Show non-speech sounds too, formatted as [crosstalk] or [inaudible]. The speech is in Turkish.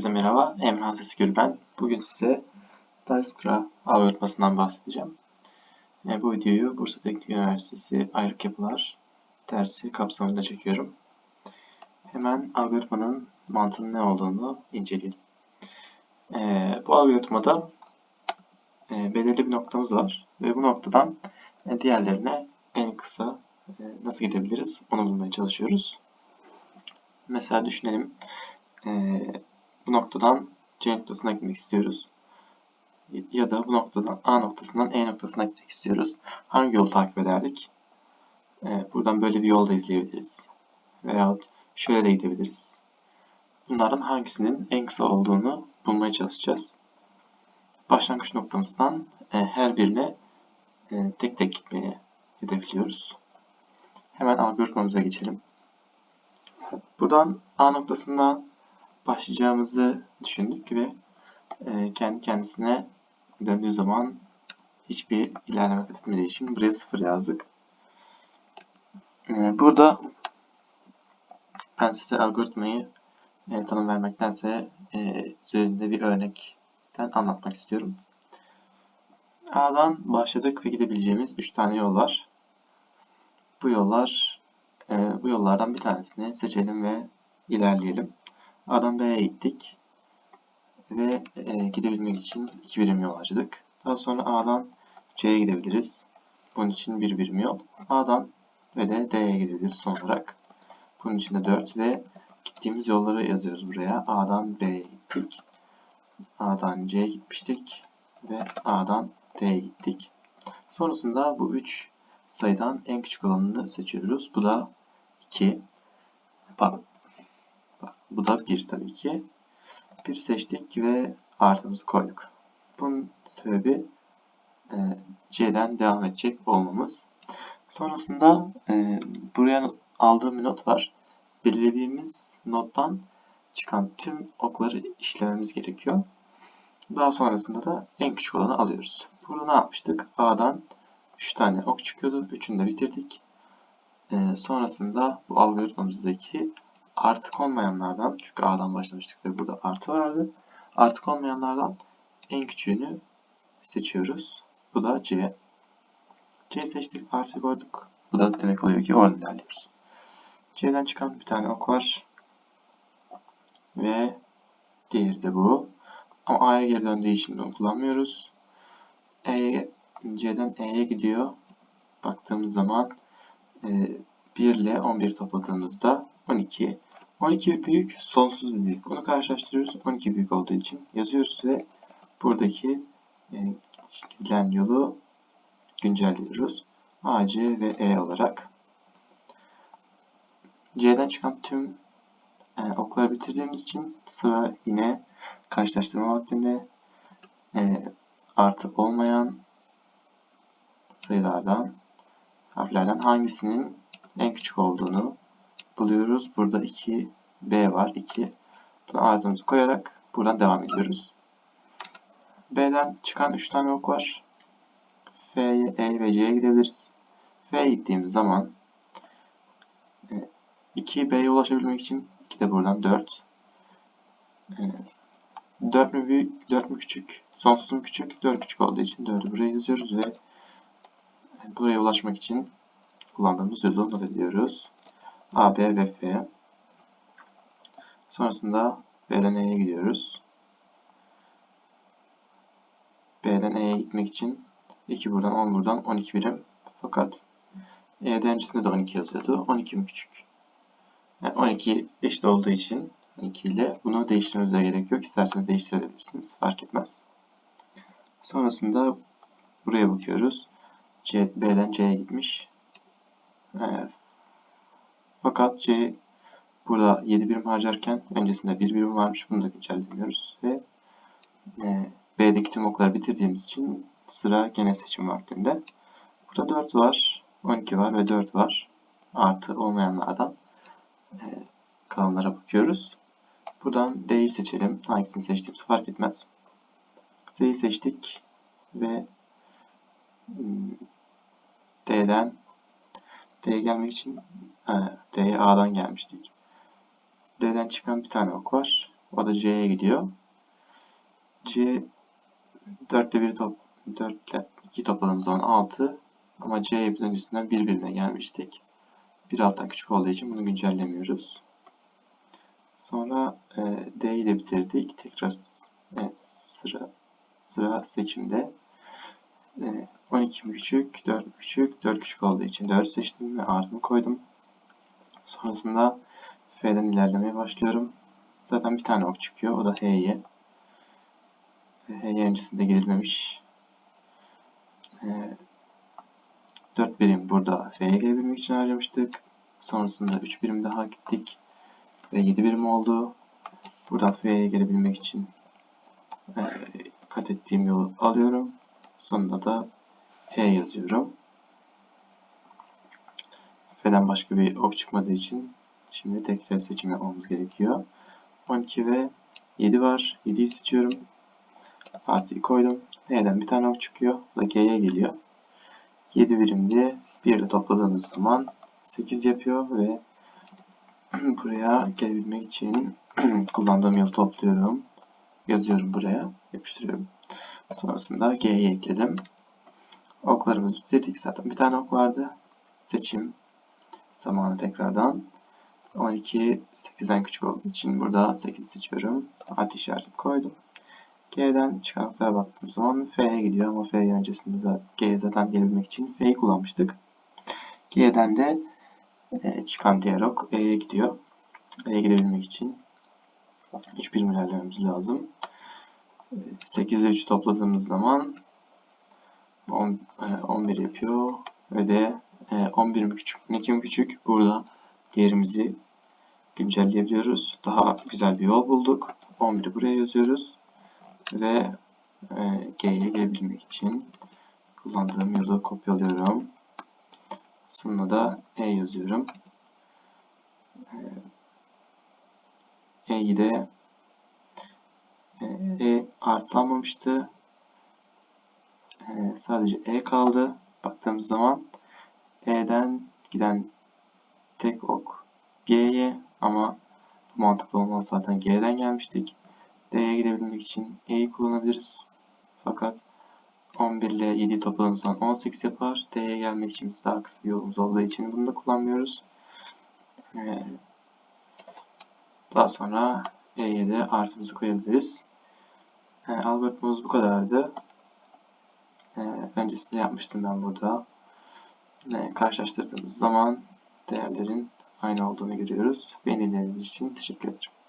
Herkese merhaba. Emrah Sesgül ben. Bugün size Dijkstra algoritmasından bahsedeceğim. E, bu videoyu Bursa Teknik Üniversitesi Ayrık Yapılar dersi kapsamında çekiyorum. Hemen algoritmanın mantığının ne olduğunu inceleyelim. E, bu algoritmada e, belirli bir noktamız var ve bu noktadan e, diğerlerine en kısa e, nasıl gidebiliriz onu bulmaya çalışıyoruz. Mesela düşünelim. E, bu noktadan C noktasına gitmek istiyoruz. Ya da bu noktadan A noktasından E noktasına gitmek istiyoruz. Hangi yolu takip ederdik? Ee, buradan böyle bir yol da izleyebiliriz. Veyahut şöyle de gidebiliriz. Bunların hangisinin en kısa olduğunu bulmaya çalışacağız. Başlangıç noktamızdan e, her birine e, tek tek gitmeye hedefliyoruz. Hemen algoritmamıza geçelim. Buradan A noktasından başlayacağımızı düşündük ve e, kendi kendisine döndüğü zaman hiçbir ilerleme kat etmediği için buraya sıfır yazdık. E, burada ben size algoritmayı e, tanım vermektense e, üzerinde bir örnekten anlatmak istiyorum. A'dan başladık ve gidebileceğimiz 3 tane yol var. Bu yollar e, bu yollardan bir tanesini seçelim ve ilerleyelim. A'dan B'ye gittik. Ve e, gidebilmek için iki birim yol harcadık. Daha sonra A'dan C'ye gidebiliriz. Bunun için bir birim yol. A'dan ve de D'ye gidebiliriz son olarak. Bunun için de 4 ve gittiğimiz yolları yazıyoruz buraya. A'dan B'ye gittik. A'dan C'ye gitmiştik. Ve A'dan D'ye gittik. Sonrasında bu 3 sayıdan en küçük olanını seçiyoruz. Bu da 2. Pardon. Bu da 1 tabii ki. 1 seçtik ve artımızı koyduk. Bunun sebebi e, C'den devam edecek olmamız. Sonrasında e, buraya aldığım bir not var. Belirlediğimiz nottan çıkan tüm okları işlememiz gerekiyor. Daha sonrasında da en küçük olanı alıyoruz. Burada ne yapmıştık? A'dan 3 tane ok çıkıyordu. Üçünü de bitirdik. E, sonrasında bu algoritmamızdaki artık olmayanlardan çünkü A'dan başlamıştık ve burada artı vardı. Artık olmayanlardan en küçüğünü seçiyoruz. Bu da C. C seçtik, artı koyduk. Bu da demek oluyor ki oradan ilerliyoruz. C'den çıkan bir tane ok var. Ve diğeri de bu. Ama A'ya geri döndüğü için bunu kullanmıyoruz. E'ye, C'den E'ye gidiyor. Baktığımız zaman 1 ile 11 topladığımızda 12. 12 büyük, sonsuz büyük. Onu karşılaştırıyoruz. 12 büyük olduğu için yazıyoruz ve buradaki e, gidilen yolu güncelliyoruz. A, C ve E olarak. C'den çıkan tüm e, okları bitirdiğimiz için sıra yine karşılaştırma vaktinde e, artı olmayan sayılardan harflerden hangisinin en küçük olduğunu buluyoruz. Burada 2 B var. 2. Buna ağzımızı koyarak buradan devam ediyoruz. B'den çıkan 3 tane ok var. F'ye, E ve C'ye gidebiliriz. F'ye gittiğimiz zaman 2 e, ulaşabilmek için 2 de buradan 4. 4 e, mü büyük, 4 mü küçük? Sonsuz mu küçük? 4 küçük olduğu için 4'ü buraya yazıyoruz ve buraya ulaşmak için kullandığımız yolu not ediyoruz. A, B ve F. Sonrasında B'den E'ye gidiyoruz. B'den E'ye gitmek için 2 buradan 10 buradan 12 birim. Fakat E'den öncesinde de 12 yazıyordu. 12 mi küçük? Yani 12 eşit olduğu için 12 ile bunu değiştirmemize gerek yok. İsterseniz değiştirebilirsiniz. Fark etmez. Sonrasında buraya bakıyoruz. C, B'den C'ye gitmiş. Evet. Fakat C burada 7 birim harcarken öncesinde 1 birim varmış. Bunu da güncellemiyoruz. Ve e, B'deki tüm okları bitirdiğimiz için sıra gene seçim vaktinde. Burada 4 var, 12 var ve 4 var. Artı olmayanlardan e, kalanlara bakıyoruz. Buradan D'yi seçelim. Hangisini seçtiğimiz fark etmez. D'yi seçtik ve hmm, D'den D'ye gelmek için D'ye A'dan gelmiştik. D'den çıkan bir tane ok var. O da C'ye gidiyor. C 4 ile 1 top 4 ile 2 topladığımız zaman 6 ama C'ye biz öncesinden 1 birine gelmiştik. 1 alttan küçük olduğu için bunu güncellemiyoruz. Sonra e, D'yi de bitirdik. Tekrar e, sıra sıra seçimde. E, 12 mi küçük, 4 mi küçük, 4 küçük olduğu için 4 seçtim ve artımı koydum. Sonrasında F'den ilerlemeye başlıyorum. Zaten bir tane ok çıkıyor. O da H'ye. H'ye öncesinde gidilmemiş. E, 4 birim burada F'ye gelebilmek için harcamıştık. Sonrasında 3 birim daha gittik. Ve 7 birim oldu. Buradan F'ye gelebilmek için e, kat ettiğim yolu alıyorum. Sonunda da H yazıyorum. F'den başka bir ok çıkmadığı için şimdi tekrar seçim yapmamız gerekiyor. 12 ve 7 var. 7'yi seçiyorum. Artıyı koydum. N'den bir tane ok çıkıyor. Bu da G'ye geliyor. 7 birimde 1 ile topladığımız zaman 8 yapıyor ve [clears throat] buraya gelebilmek için [clears throat] kullandığım yolu topluyorum. Yazıyorum buraya. Yapıştırıyorum. Sonrasında G'ye ekledim. Oklarımızı bitirdik. Zaten bir tane ok vardı. Seçim zamanı tekrardan. 12 8'den küçük olduğu için burada 8 seçiyorum. Artı işareti koydum. G'den çıkan oklara baktığım zaman F'ye gidiyor ama F öncesinde G zaten gelebilmek için F'yi kullanmıştık. G'den de e, çıkan diğer ok E'ye gidiyor. E'ye gidebilmek için 3 birim ilerlememiz lazım. 8 ile 3'ü topladığımız zaman 10, 11 e, yapıyor ve de 11 e, mi küçük, 2 mi küçük burada diğerimizi güncelleyebiliyoruz. Daha güzel bir yol bulduk. 11'i buraya yazıyoruz ve e, G'ye gelebilmek için kullandığım yolu kopyalıyorum. Sonuna da E yazıyorum. E'yi de Artlanmamıştı. E, sadece E kaldı. Baktığımız zaman E'den giden tek ok G'ye ama bu mantıklı olmaz zaten G'den gelmiştik. D'ye gidebilmek için E'yi kullanabiliriz. Fakat 11 ile 7 topladığımız zaman 18 yapar. D'ye gelmek için biz daha kısa bir yolumuz olduğu için bunu da kullanmıyoruz. Ee, daha sonra E'ye de artımızı koyabiliriz. Ee, algoritmamız bu kadardı. Ee, öncesinde yapmıştım ben burada. Ee, karşılaştırdığımız zaman değerlerin aynı olduğunu görüyoruz. Beni dinlediğiniz için teşekkür ederim.